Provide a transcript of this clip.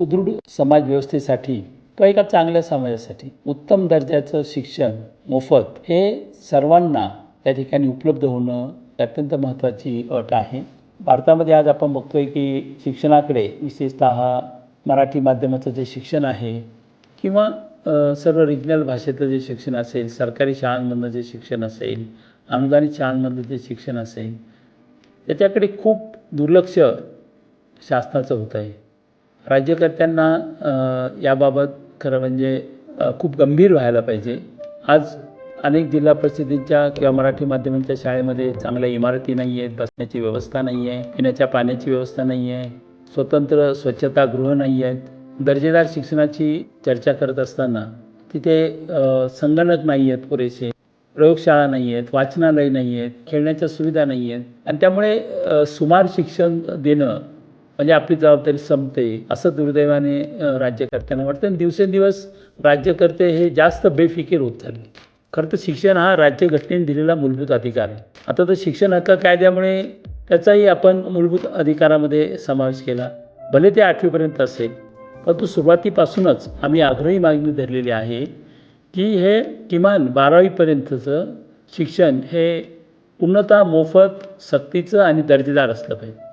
सुदृढ समाज व्यवस्थेसाठी किंवा एका चांगल्या समाजासाठी उत्तम दर्जाचं शिक्षण मोफत हे सर्वांना त्या ठिकाणी उपलब्ध होणं अत्यंत महत्त्वाची अट आहे. भारतामध्ये आज आपण बघतोय की शिक्षणाकडे विशेषतः मराठी माध्यमाचं जे शिक्षण आहे किंवा सर्व रिजनल भाषेतलं जे शिक्षण असेल सरकारी शाळांमधलं जे शिक्षण असेल अनुदानित शाळांमधलं जे शिक्षण असेल त्याच्याकडे खूप दुर्लक्ष शासनाचं होत आहे. राज्यकर्त्यांना याबाबत खरं म्हणजे खूप गंभीर व्हायला पाहिजे. आज अनेक जिल्हा परिषदेच्या किंवा मराठी माध्यमांच्या शाळेमध्ये चांगल्या इमारती नाही आहेत बसण्याची व्यवस्था नाही आहे पिण्याच्या पाण्याची व्यवस्था नाही आहे स्वतंत्र स्वच्छतागृह नाही आहेत दर्जेदार शिक्षणाची चर्चा करत असताना तिथे संगणक नाही आहेत पुरेसे प्रयोगशाळा नाही आहेत वाचनालय नाही आहेत खेळण्याच्या सुविधा नाही आहेत आणि त्यामुळे सुमार शिक्षण देणं म्हणजे आपली जबाबदारी संपते. असं दुर्दैवाने राज्यकर्त्यांना वाटतं. आणि दिवसेंदिवस राज्यकर्ते हे जास्त बेफिकीर होत चालले. खरं तर शिक्षण हा राज्यघटनेने दिलेला मूलभूत अधिकार आहे. आता तर शिक्षण हक्क कायद्यामुळे त्याचाही आपण मूलभूत अधिकारामध्ये समावेश केला. भले ते आठवीपर्यंत असेल परंतु सुरुवातीपासूनच आम्ही आग्रही मागणी धरलेली आहे की हे किमान बारावीपर्यंतचं शिक्षण हे पूर्णतः मोफत सक्तीचं आणि दर्जेदार असलं पाहिजे.